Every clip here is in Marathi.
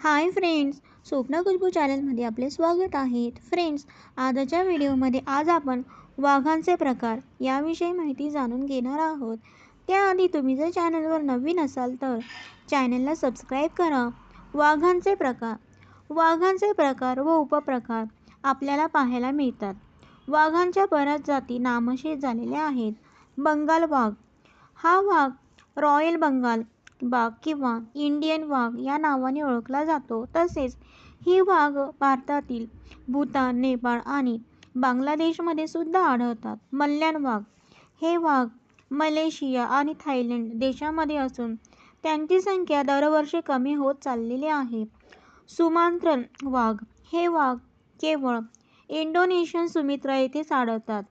हाय फ्रेंड्स स्वप्न खुशबू चॅनलमध्ये आपले स्वागत आहे. फ्रेंड्स आजच्या व्हिडिओमध्ये आज आपण वाघांचे प्रकार याविषयी माहिती जाणून घेणार आहोत. त्याआधी तुम्ही जर चॅनलवर नवीन असाल तर चॅनलला सबस्क्राईब करा. वाघांचे प्रकार. वाघांचे प्रकार व उपप्रकार आपल्याला पाहायला मिळतात. वाघांच्या बऱ्याच जाती नामशेष झालेल्या आहेत. बंगाल वाघ. हा वाघ रॉयल बंगाल वाघ किंवा इंडियन वाघ या नावाने ओळखला जातो. तसेच ही वाघ भारतातील भूतान नेपाळ आणि बांगलादेशमध्ये सुद्धा आढळतात. मल्याण वाघ हे वाघ मलेशिया आणि थायलंड देशामध्ये असून त्यांची संख्या दरवर्षी कमी होत चाललेली आहे. सुमांत्रन वाघ हे वाघ केवळ इंडोनेशियन सुमित्रा येथेच आढळतात.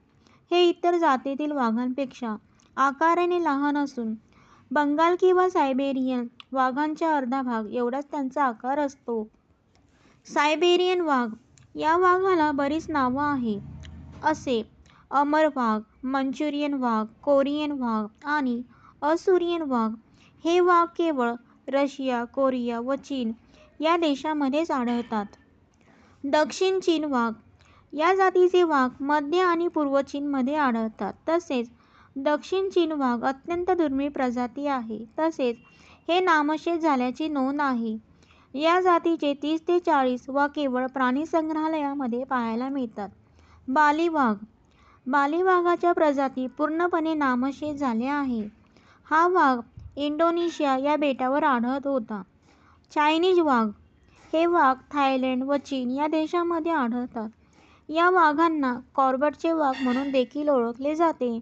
हे इतर जातीतील वाघांपेक्षा आकाराने लहान असून बंगाल किंवा सायबेरियन वाघांच्या अर्धा भाग एवढाच त्यांचा आकार असतो. सायबेरियन वाघ या वाघाला बरीच नावं आहे. असे अमर वाघ मंचुरियन वाघ कोरियन वाघ आणि असुरियन वाघ हे वाघ केवळ रशिया कोरिया व चीन या देशामध्येच आढळतात. दक्षिण चीन वाघ या जातीचे वाघ मध्य आणि पूर्व चीनमध्ये आढळतात. तसेच दक्षिण चीन वाघ अत्यंत दुर्मिळ प्रजाती आहे. तसेच हे नामशेष झाल्याची नोंद आहे. या जातीचे तीस ते चाळीस वा केवळ प्राणीसंग्रहालयामध्ये पाहायला मिळतात. बाली वाघ. बाली वाघाच्या प्रजाती पूर्णपणे नामशेष झाल्या आहे. हा वाघ इंडोनेशिया या बेटावर आढळत होता. चायनीज वाघ. हे वाघ थायलंड व चीन या देशामध्ये आढळतात. या वाघांना कॉर्बटचे वाघ म्हणून देखील ओळखले जाते.